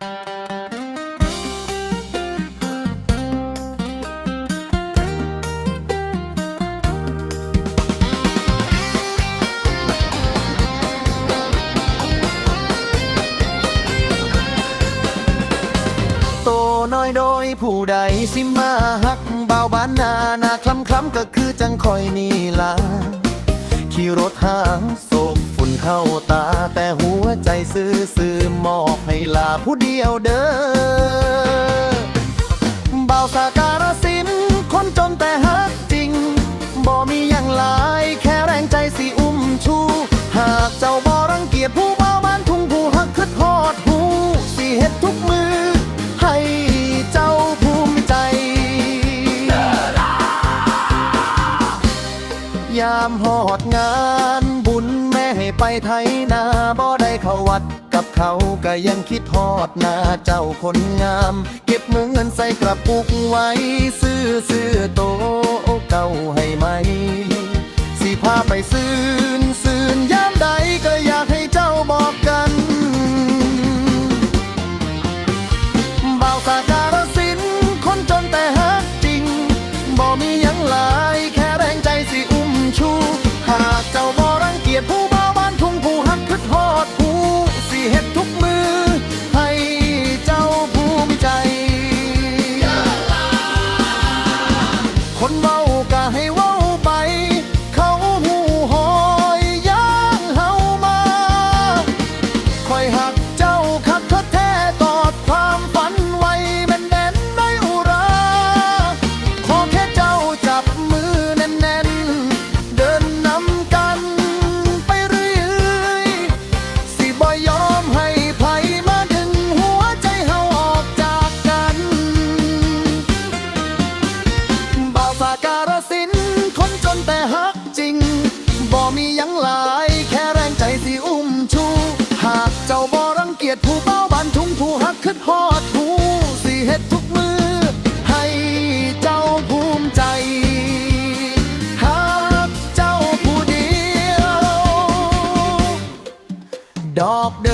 โตน้อยโดยผู้ใดสิมาหักเบาบานนาหนาคล้ำคล้ำก็คือจังคอยนี่ลาขี่รถหางโศกฝุ่นเข้าตาแต่หัวใจซื่อ ลาผู้เดียวเด้อเบาสาการสิน คนจนแต่ฮักจริง บ่มีอย่างหลายแค่แรงใจสิอุ้มชู หากเจ้าบ่รังเกียจผู้เบาบ้านทุ่งผู้ฮักคึดฮอดหูสิเฮ็ดทุกมือ ให้เจ้าภูมิใจ ยามหอดงานบุญแม่ให้ไปไทยนาบ่ได้เข้าวัด กับเขาก็ยังคิดทอดหน้าเจ้าคนงาม เก็บเงินใส่กระปุกไว้ ซื้อซื้อโตเก่าให้ไหม สิพาไปซื้อ เว้าก็ให้เว้า มียังหลาย แค่แรงใจสิอุ้มชู หากเจ้าบ่รังเกียจผู้เป้าบันทุงผู้หักขึ้นหอดหูสิเฮ็ดทุกมือ ให้เจ้าภูมิใจหากเจ้าผู้เดียว ดอกเด